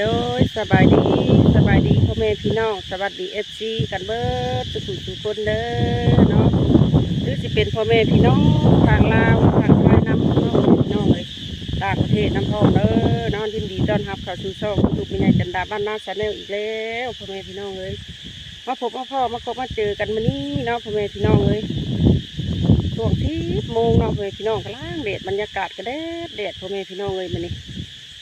โดยสบายดีสบายดีพ่อแม่พี่น้องสวัสดีเอฟซีกันเบิดทุกผู้ทุกคนเด้อเนาะหรือจะเป็นพ่อแม่พี่น้องทางลาวทางไทยน้ำพ่อแม่พี่น้องเลยต่างประเทศน้ำพ่อเด้อนอนยินดีต้อนรับเข้าสู่ช่องทุกมิญญาจันดาบ้านนาชาแนลอีกแล้วพ่อแม่พี่น้องเลยมาพบมาพ่อมาพบมาเจอกันมานี่เนาะพ่อแม่พี่น้องเลยช่วงที่โมงเนาะพ่อแม่พี่น้องกำลังเดดบรรยากาศก็แดดแดดพ่อแม่พี่น้องเลยมันนี่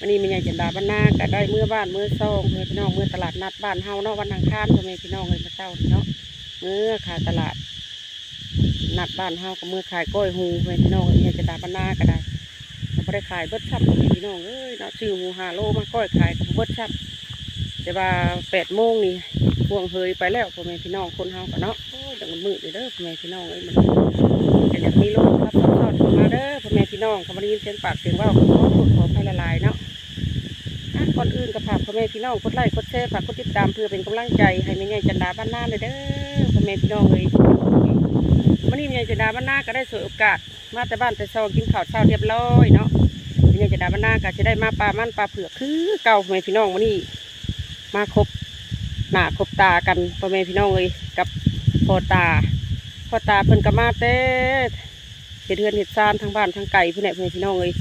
วันนี้ม่ใหญ่จันดาบ้านนาก็ได้เมื่อบ้านเมื่อซองเมื่อพี่น้องเมื่อตลาดนัดบ้านเฮาเนาะวันอังคารพ่อแม่พี่น้องเลยมาเช้าเนาะเมื่อขายตลาด นัดบ้านเฮาก็เมื่อขายกล้อยหูพ่อแม่พี่น้องแม่ใหญ่จันดาบ้านนาก็ได้ก็บ่ได้ขายเบิดชับพ่อแม่พี่น้องเอ้ยเนาะซื้อหูหาโลมาก้อยขายกับเบิดชับแต่ว่าแปดโมงนี่พวงเฮยไปแล้วพ่อแม่พี่น้องคนเฮาก็เนาะโอ้ยดังมันมืดเลยเด้อพ่อแม่พี่น้องเอ้ยมันก็อยากมีโลกครับทอดมาเด้อพ่อแม่พี่น้องเขามาได้ยินเสียงปากเสียงว่าก็ขอโทษขออภัยละลายเนาะ ก่อนอื่นก็ฝากพ่อแม่พี่น้องกดไลค์กดแชร์ฝากกดติดตามเพื่อเป็นกำลังใจให้แม่ใหญ่จันดาบ้านนาเลยเด้อพ่อแม่พี่น้องเลยวันนี้แม่ใหญ่จันดาบ้านนาก็ได้สวยโอกาส มาแต่บ้านแต่ซองกินข้าวเช้าเรียบร้อยเนาะแม่ใหญ่จันดาบ้านนาก็จะได้มาปลามันปลาเผือกคือเก่าพ่อแม่พี่น้องวันนี้ มาครบหน้าครบตากันพ่อแม่พี่น้องเลยกับพ่อตาพ่อตาเพิ่นก็มาแต่เห็ดเทือนเห็ดซานทางบ้านทางไก่เพื่อนแหละพ่อแม่พี่น้องเลย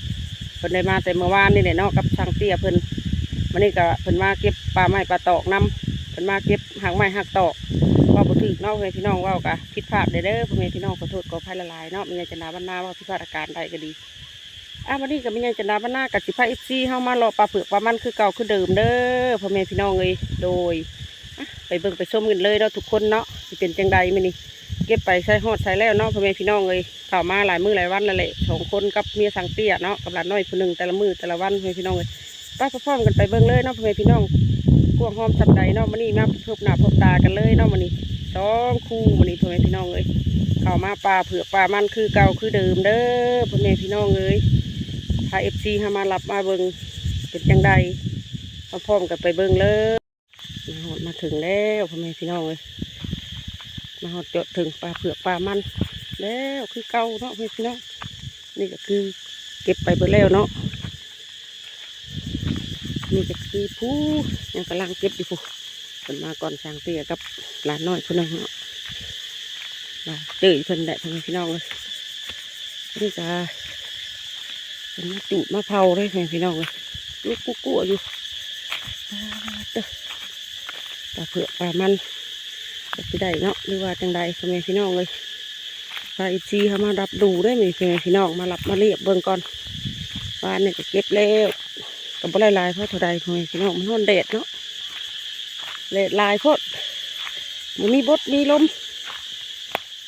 เพิ่นได้มาแต่เมื่อวานนี่แหละเนาะกับช่างเตี้ยเพิ่น วันนี้ก็เพิ่นมาเก็บปลาไม้ปลาตอกน้ำเพิ่นมาเก็บหางไม้หักตอกว่าบ่ถึกเนาะเพื่อนพี่น้องว่ากะผิดพลาดเด้อเด้อพ่อแม่พี่น้องขอโทษขออภัยละลายเนาะมีไงจันดาบ้านนาว่าผิดพลาดอาการใดก็ดีอะวันนี้ก็มีไงจันดาบ้านนากับสิพาเอฟซีเฮามารอปลาเผือกปลามันคือเก่าคือเดิมเด้อพ่อแม่พี่น้องเลยโดยไปเบิ่งไปชมกันเลยเนาะทุกคนเนาะสิเป็นจังใดมื้อนี้เก็บไปใส่ฮอดใส่แล้วเนาะพ่อแม่พี่น้องเลยเข้ามาหลายมื้อหลายวันแล้วแหละสองคนกับเมียสังเตี้ยเนาะกับหลานน้อยผู้หนึ่งแต่ละมื้อแต่ละวันพ่อแม่พี่น้องเลย ไปพร้อมกันไปเบิ่งเลยเนาะพ่อแม่พี่น้องกวงหอมสับใดเนาะมันนี่มาพบหน้าพบตากันเลยเนาะมันนี่สองคู่มันนี่พ่อแม่พี่น้องเลยเข้ามาปลาเผือกปลามันคือเก่าคือเดิมเด้อพ่อแม่พี่น้องเลยพาเอฟซีามารับมาเบิ่งเป็นจังใดมาพร้อมกันไปเบิ่งเลยมาหอดมาถึงแล้วพ่อแม่พี่น้องเลยมาหอดจดถึงปลาเผือกปลามันแล้วคือเก่าเนาะพ่อแม่พี่น้องนี่ก็คือเก็บไปเบิ่งแล้วเนาะ นี่ก็คือผู้ยังกำลังเก็บอยู่ผู้คนมาก่อนช้างเตี้ยกับหลานน้อยคนนึงเนาะมาเจอเพิ่นได้พ่อแม่พี่น้องเลยนี่ก็เป็นมาจุมาเผาเลยพ่อแม่พี่น้องเลยลูกกุ๊กๆอยู่ปลาเด้อปลาเผือกปลามันก็สิได้เนาะหรือว่าจังใดพ่อแม่พี่น้องเลยปลาอีซีเขามารับดูได้ไหมพี่น้องมารับมาเรียบเบิ่งก่อนปลาเนี่ยก็เก็บแล้ว กับบ่ลายๆเพราะเท่าใดพ่อแม่พี่น้องมันร้อนแดดเนาะแดดลายโพดมันมีบดมีลม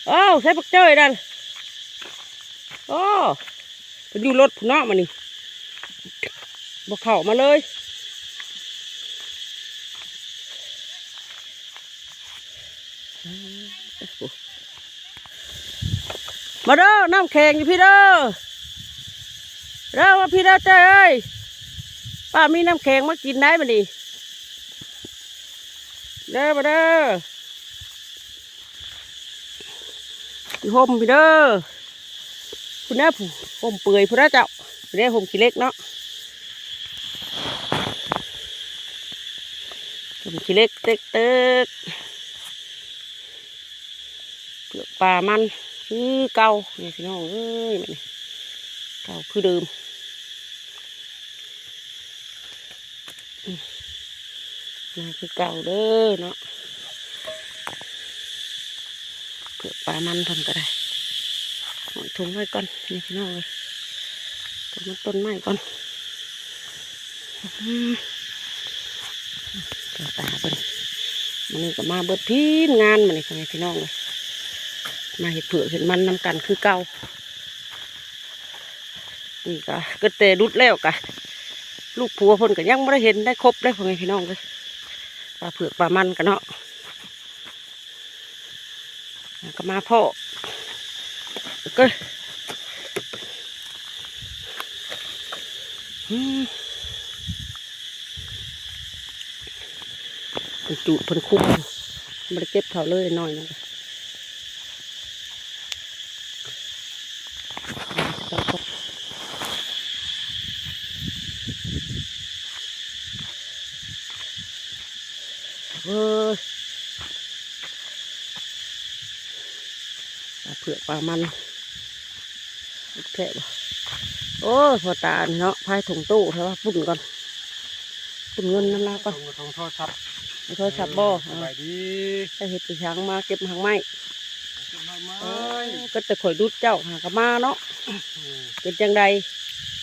โอ้าวใส่ปักเจ้ยดันโอ้ไปอยู่รถพุ่นเนาะมันนี่บ่เข้ามาเลยมาเด้อน้ำแข็งอยู่พี่เด้อเด้อว่าพี่เด้อเจ้ย ป้ามีน้ำแข็งมากินได้มาดิเด้อมาเด้อพี่ห่มพี่เด้อคุณแม่ผู้ห่มเปื่อยผู้น่าเจ้าคุณแม่ห่มขี้เล็กเนาะห่มขี้เล็กเต็กเต็กเปลือกปลามันคือเก่าเนี่ยพี่น้องเอ้ยมันเก่าคือเดิม นี่คือเก่าเด้อเนาะเกิดปลามันทำก็ได้หอยถุงไว้ก่อนนี่พี่น้องเลยต้นมันต้นไม้ก่อนอืมเกิดตาเป็นมันนี่ก็มาเบิดพีนงานมันนี่ทำไมพี่น้องเลยมาเห็ดเผือกเห็ดมันนำกันคือเก่านี่ก็เกิดแต่รุดแล้วกะ ลูกผัวพ่นก็ยังไม่ได้เห็นได้ครบได้พ่อแม่พี่น้องเลยปลาเผือกปลามันกันเนาะก็มาพ่อก็จุเพิ่นคุ้มไม่เก็บเขาเลยน่อยนึงแล้ว อ้ยปลาเผือกปลามันลูกแทะบ่โอ้ยพอตานี่เนาะพายถุงตู้ใช่ป่ะปุ่นก่อนปุ่นเงินนั่นละก่อนทงทงโทษครับเอาโทรศัพท์บ่สบายดีไปเห็ดไปช้างมาเก็บหางไม้สบายไหมเอ้ยก็จะข่อยดุดเจ้าหากะมาเนาะเป็นจังใด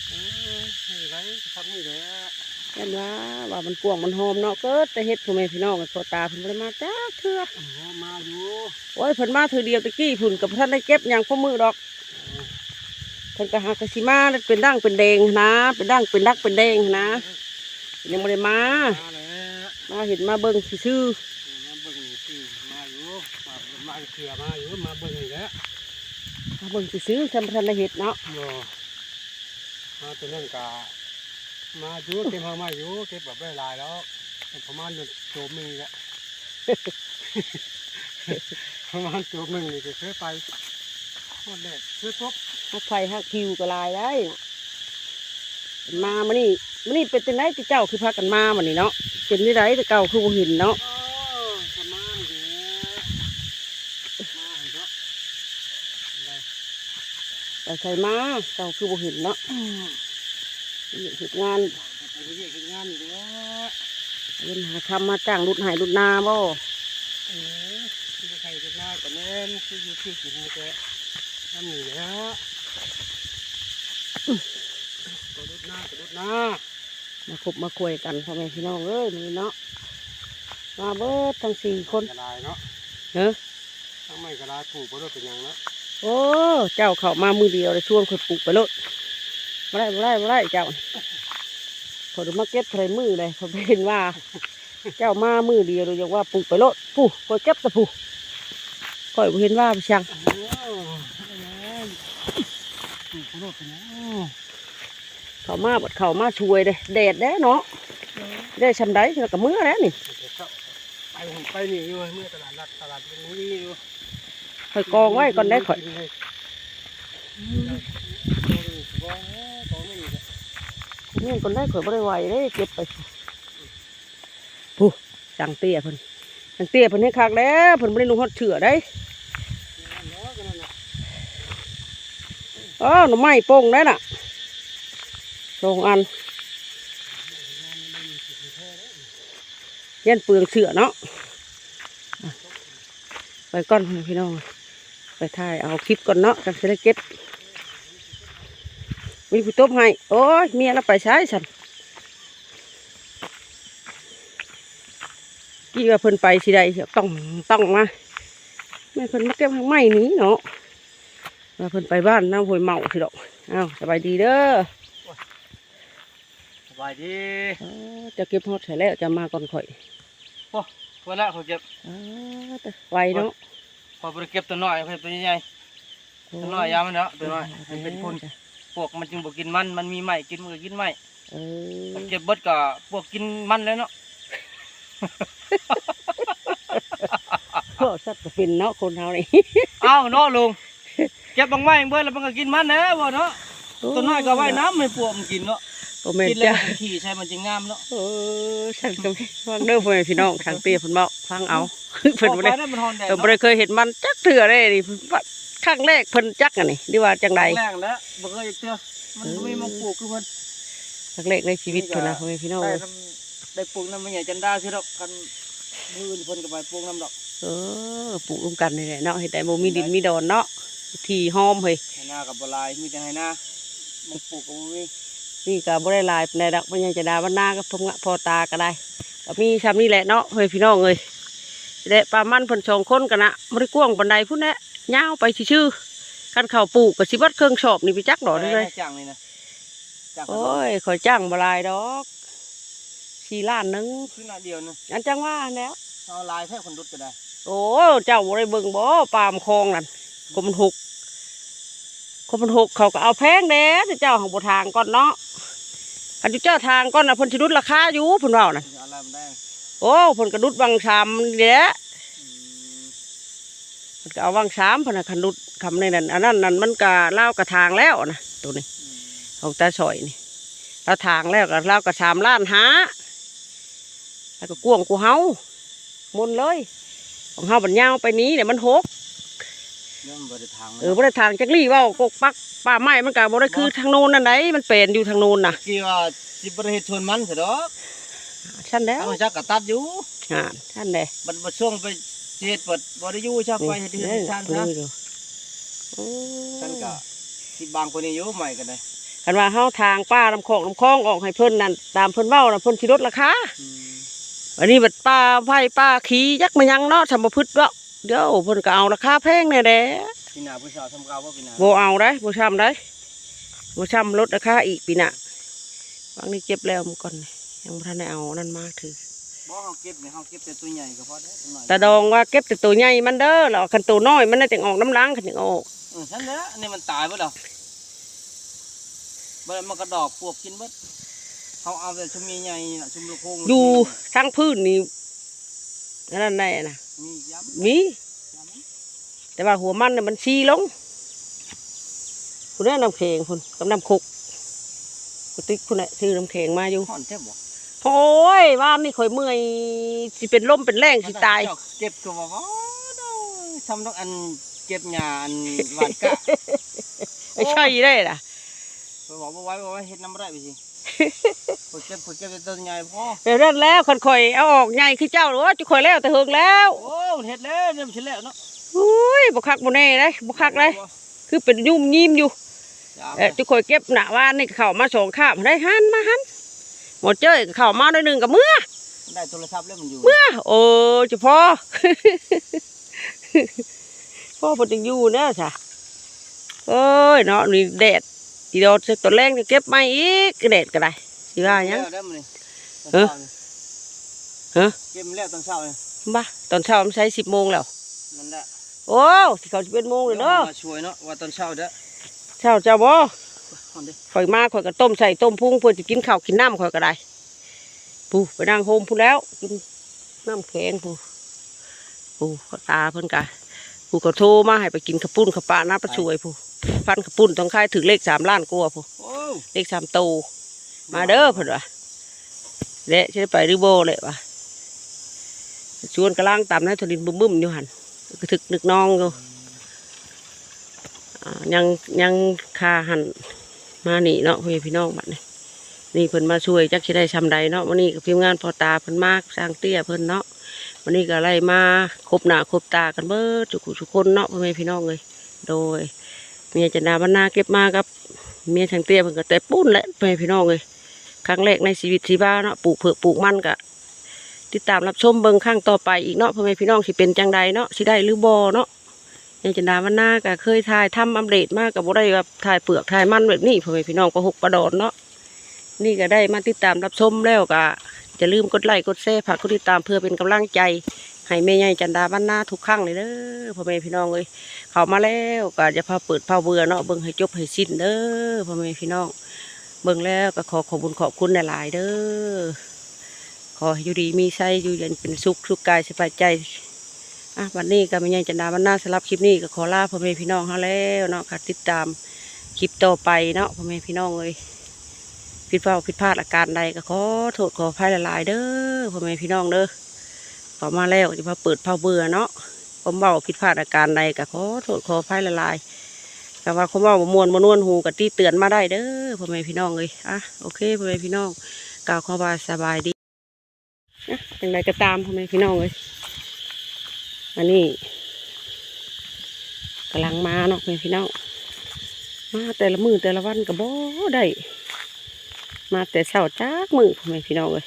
เออนี่ไรทำนี่แหละ ยันว่าว่ามันกวางมันหอมเนาะเกิดแต่เฮ็ดพ่อแม่พี่น้องกันพอตาเพิ่นบ่ได้มาจ้าเทื่อโอ้โหมาอยู่โอ้ยเพิ่นมาเทื่อเดียวตะกี้พุ่นกับท่านได้เก็บหยังพ่อมือดอกเพิ่นก็หากะสิมาแล้วเป็นด่างเป็นแดงนะ เป็นด่างเป็นดักเป็นแดงนะยังบ่ได้มามาแล้วมาเห็นมาเบิ่งซื่อมาเบิ่งคือมาอยู่มามาเถื่อมาอยู่มาเบิ่งนี่แหละๆมาเบิ่งซื่อๆท่านบ่ทันได้เฮ็ดเนาะโยมาตัวนั่นกะ มาอยู่เก็บหางมาอยู่เก็บแบบได้หลายแล้วประมาณหนึ่งโจมหนึ่งแหละประมาณโจมหนึ่งนี่ก็เคยไปหมดเลยเคยพบฮักไผฮักคิวก็หลายได้น่ะมามื้อนี้มื้อนี้เป็นจังไดที่เจ้าคือพากันมามื้อนี้เนาะเป็นจังไดแต่เก่าคือบ่เห็นเนาะอ๋อประมาณนี้มาเห็นเนาะได้ไปใส่มาเก่าคือบ่เห็นเนาะ เฮ็ดงานไปเรียกเฮ็ดงานนี่แหละเงินหาคำมาจ้างรุดหายรุดนาบ่เออที่ใครจะหน้าก็แน่นที่อยู่ที่กินนี่แกทำนี่แหละกระดุดหน้ากระดุดหน้ามาคบมาคุยกันพ่อแม่พี่น้องเอ้ยมื้อนี้เนาะมาเบิดทั้งสี่คนกระลายเนาะเฮ้อทั้งไม่กระลายปลูกบ่ได้เป็นหยังเนาะโอ้เจ้าเข้ามามือเดียวเลยชวนคนปลูกไปโลด บ่ได้บ่ได้บ่ได้เจ้าพอเดี๋ยวมาเก็บใส่มือเลยเขาเห็นว่า เจ้ามามือเดียวเลยยังว่าปลูกไปโลดผู้คอยเก็บแต่ผู้คอยบ่เห็นว่าพี่ช่างโอ้แม่นปลูกบ่ได้เป็นหยังเขามาบัดเขามาช่วยเลยแดดแด้เนาะได้ชำได้แล้วก็มื้อแล้วนี่เดี๋ยวเข้าไปหุ่นไปนี่อยู่เมื่อตลาดนัดตลาดเป็นนี้อยู่คอยกองไว้ก่อนได้ข่อย กินเลยอืมกองนี่กองนี่ก็ เงี้ยคนได้ข่อยบ่ได้ไวเลยเก็บไปผู้จังเตี้ยพนจังเตี้ยพนให้คักแล้วพิ่นบ่ได้นุ่งฮอดเถื่อได้เอ๋อหน่อไม้โป่งได้น่ะสองอันยันเปลืองเสือเนาะอะไปก่อนพี่น้อง ไปถ่ายเอาคลิปก่อนเนาะกันจะได้เก็บ มีผู้ตบให้ โอ้ยเมียเราไปใช้ฉันกี่ว่าเพิ่นไปสิใดเสียต้องต้องมาแม่เพิ่นมาเก็บทางไม้นี้เนาะว่าเพิ่นไปบ้านน้ำห้วยเมาสิดอกอ้าวสบายดีเด้อสบายดีเอ้อจะเก็บฮอดใส่แล้วจะมาก่อนข่อยโอ้ตัวละเขาเก็บอ้าวแต่ไวเนาะพอไปเก็บตัวน้อยเพื่อตัวใหญ่ตัวน้อยยามันเนาะตัวน้อยมันเป็นพุ่น พวกมันจึงบ่กินมัน มันมีไหมกินมันก็กินไหมเออมันเก็บเบิดก็พวกกินมันเลยเนาะพ่อสัตว์ก็เป็นเนาะคนเฮานี่ อ้าวเนาะลุงเก็บบางไม้เบิดแล้วมันก็กินมันแน่บ่เนาะตัวน้อยก็ว่ายน้ำให้พวกมันกินเนาะโอ้แม่นกินแล้วจ้ามันขี่ใช่มันจึงงามเนาะเออฉันก็ฟังเด้อพ่อแม่พี่น้องทางเตี้ยเพิ่นบอกฟังเอาเพิ่นบ่ได้ออกไปมันฮอนแดดเพิ่นบ่ได้เคยเห็นมันจักเถื่อได้นี่เพิ่นว่า ครั้งแรกเพิ่นจักอันนี้หรือว่าจังใดแรงแล้วบ่เคยเจอมันบ่มีมาปลูกคือเพิ่นครั้งแรกในชีวิตเพิ่นนะพ่อแม่พี่น้องได้เอ้ยทำได้ปลูกน้ำมันใหญ่จันดาสิดอกกันมืออื่นเพิ่นก็ไปปลูกน้ำดอกเออปลูกร่วมกันนี่แหละเนาะเฮ็ดได้บ่มีดินมีดอนเนาะที่หอมเฮ้ยให้หน้ากับบหลายมีแต่ให้หน้ามันปลูกก็บ่มีนี่ก็บ่ได้หลายปานใดดอกบ่ยังจะดาวันหน้าก็พงะพอตาก็ได้ก็มีซ้ำนี่แหละเนาะเฮ้ยพี่น้องเอ้ยและปลามันเพิ่นสองคนกันนะบ่ได้กว้างปานใดพุ่นแหละ ยาวไปซื่อๆคันเข้าปลูกก็สิเบิดเครื่องชอบนี่ไปจักดอกเด้อเลยจ้างนี่นะจ้างกันโอ้ยขอยจ้างบหลายดอกสี่ล้านหนึงคือหน้าเดียวนึงอันจังว่าแล้วเอาลายแท้คนดุดก็ได้โอ้เจ้าบ่ได้เบิ่งบ่ปลามคลองนั่นกมันหกกมันหกเขาก็เอาแพงแน่แต่เจ้าของบ่ทางก่อนเนาะอันที่เจ้าทางก่อนน่ะเพิ่นสิลดราคาอยู่เพิ่นเว้านั่นจะเอาลายมันได้โอ้เพิ่นก็ดุดวังชามนี่แหละอืม เพิ่นก็เอาวังชามเพิ่นน่ะคันดุดคำในนั้นอันนั้นนั่นมันก็ลาวกระทางแล้วนะตัวนี้อืมของตาสอยนี่เราทางแล้วก็เราก็สามล้านหาแล้วก็กวางกูเฮามนเลย ของเฮาบัดยาวไปนี้เนี่ยมันหกเรื่องบริทางเออบ่ได้ทางจักรีเว้ากกปักป่าไม้มันก็บ่ได้คือทางโน้นนั่นไดมันเป็นอยู่ทางโน้นน่ะกี่ว่าสิบริเหตุชวนมันเสียดอกชั้นแล้วถ้ามันจักกะตัดอยู่อ่าชั้นแหละมันบ่ช่วงไป เฮ็ดเปิดบ่ได้อยู่ชอบไปเฮ็ดเฮ็ดท่านซะโอ้ท่านก็สิบางคนนี้อยู่ใหม่กันเลยคันว่าเฮาทางป้าลำคอกลำคลองออกให้เพิ่นนั่นตามเพิ่นเว้าน่ะเพิ่นสิลดราคาอันนี้บัดป้าไผ่ป้าขี้ยักมายังเนาะสมบพึษเนาะเดี๋ยวเพิ่นก็เอาราคาแพงแน่แด้พี่นาผู้สาวทำกาวว่าพี่นาบ่เอาได้บ่ช้ำได้บ่ช้ำลดราคาอีกปีหน้าบางนี่เก็บแล้วมื้อก่อนนี่ยังบ่ทันได้เอานั่นมาถือ บ่เฮาเก็บนี่เฮาเก็บแต่ตัวใหญ่ก็พอได้จังหน่อยตาดองว่าเก็บแต่ตัวใหญ่มันเด้อแล้วเอาคันตัวน้อยมันน่าจะออกน้ำล้างคันถึงออกเออฉันแล้วอันนี้มันตายเบิดแล้วบ่มันกระดอกพวกกินเบิดเฮาเอาแต่ชุมใหญ่ๆน่ะชุมลูกโป่งอยู่ทางพื้นนี่นั่นแน่น่ะมีย้ำมีย้ำแต่ว่าหัวมันน่ะมันซีลงคุณได้น้ำแข็งคุณกับน้ำคุกกติ๊กคุณน่ะซื้อน้ำแข็งมาอยู่ห่อนแท้บ่ โอ้ยว่านี่ข่อยเมื่อยสิเป็นลมเป็นแรงสิตาย เจ้เก็บก็ว่าบ่เด้อทำต้องอันเก็บหญ้าอันหวานกะไอ้ใช่ได้ล่ะไปบอกว่าไว้ว่าไว้เฮ็ดน้ำไรไปสิฝึกเก็บฝึกเก็บแต่ต้นใหญ่พอแต่นั่นแล้วคนข่อยเอาออกใหญ่คือเจ้าหรือว่าจะข่อยแล้วแต่เฮิงแล้วโอ้มันเฮ็ดแล้วเนี่ยมันเสร็จแล้วเนาะอุ้ยบุคักบุแน่เลยบุคักเลยคือเป็นยุ่มยิ้มอยู่จ้าเออจะข่อยเก็บหนาว่านี่เข้ามาสองข้ามได้หันมาหัน หมดเจ้ยเข้ามาได้หนึ่งกับเมื่อได้โทรศัพท์แล้วมันอยู่เมื่อโอ้เจะพอพ่อเพอจะอยู่เนอะจ้ะเอ้ยเนาะนี่แดดอีโดดตัวแรงจะเก็บไม่อีกแดดก็ได้สิว่าหยัง แล้วได้มื้อนี้เออฮะเก็บมาแล้วตอนเช้าเลยบ้าตอนเช้ามันใช้สิบโมงแล้ว นั่นแหละโอ้ที่เขาจะเป็นโมงเลยเนาะมาช่วยเนาะว่าตอนเช้าเด้อ เช้าเจ้าบ่ห่ อนดิข่อยมาข่อยก็ต้มใส่ต้มพุงเพื่อจะกินข้าวกินน้ำข่อยก็ได้ปูไปนั่งโฮมพูแล้วกินน้ำแข็งปูปูเขาตาเพิ่นกะปูก็โทรมาให้ไปกินข้าวปุ้นข้าวปลาน้าประช่วยปูฟันข้าวปุ้นต้องค่ายถึงเลขสามล้านกว่าปูโอ้เลขสามโตมาเด้อเพิ่นว่าเละจะได้ไปหรือโบเลยวะชวนกระล่างตามให้ทดินบึ้มบึ้มๆอยู่หันกระถึกนึกน้องอยู่อ่ายังยังคาหัน มานี่เนาะพี่พี่น้องบัดนี้นี่เพิ่นมาช่วยจักสิได้ชำใดเนาะวันนี้กับทีมงานพอตาเพิ่นมากสร้างเตี้ยเพิ่นเนาะวันนี้ก็ไล่มาครบหน้าครบตากันเบิดทุกทุกคนเนาะพ่อแม่พี่น้องเลยโดยเมียจันดาบรรณาเก็บมากับเมียทางเตี้ยเพิ่นก็แต่ปุ้นแหละพ่อแม่พี่น้องเลยครั้งแรกในชีวิตที่บ้านเนาะปลูกเผือกปลูกมันก็ติดตามรับชมเบิ่งข้างต่อไปอีกเนาะพ่อแม่พี่น้องสิเป็นจังใดเนาะสิได้หรือบ่เนาะ ยังจันดาวันหน้าก็เคยถ่ายทำอัปเดตมากกับบ่ได้แบบถ่ายเปลือกถ่ายมันแบบนี้พ่อแม่พี่น้องก็หกประดอนเนาะนี่ก็ได้มาติดตามรับชมแล้วก็จะลืมกดไลค์กดแชร์ฝากกดติดตามเพื่อเป็นกำลังใจให้แม่ใหญ่จันดาวันหน้าทุกครั้งเลยเด้อพ่อแม่พี่น้องเลยเขามาแล้วก็จะพาเปิดพาเบื่อเนาะเบิ่งให้จบให้สิ้นเด้อพ่อแม่พี่น้องเบิ่งแล้วก็ขอขอบคุญขอบคุณหลายๆเด้อขออยู่ดีมีไส้อยู่เย็นเป็นสุขทุกกายสบายใจ อะวันนี้ก็ม่ยังจะนาวันหน้าสำหรับคลิปนี้ก็ขอลาพ่อแม่พี่น้องเขาแล้วเนาะค่ะติดตามคลิปต่อไปเนาะพ่อแม่พี่น้องเลยผิดพลาดผิดพลาดอาการใดก็ขอโทษขออภัยหลายๆเด้อพ่อแม่พี่น้องเด้อขอมาแล้วจะมาเปิดเผาเบื่อเนาะผมเบาผิดพลาดอาการใดก็ขอโทษขออภัยหลายๆแต่ว่าเขาบอกว่ามวนมานวนหูกับตีเตือนมาได้เด้อพ่อแม่พี่น้องเลยอะโอเคพ่อแม่พี่น้องกล่าวขอบาสบายดีอะอย่างไรก็ตามพ่อแม่พี่น้องเลย อันนี้กำลังมาเนาะพี่น้องมาแต่ละมือแต่ละวันก็บ่ได้มาแต่เช้าจากมือพ่อแม่พี่น้องเลย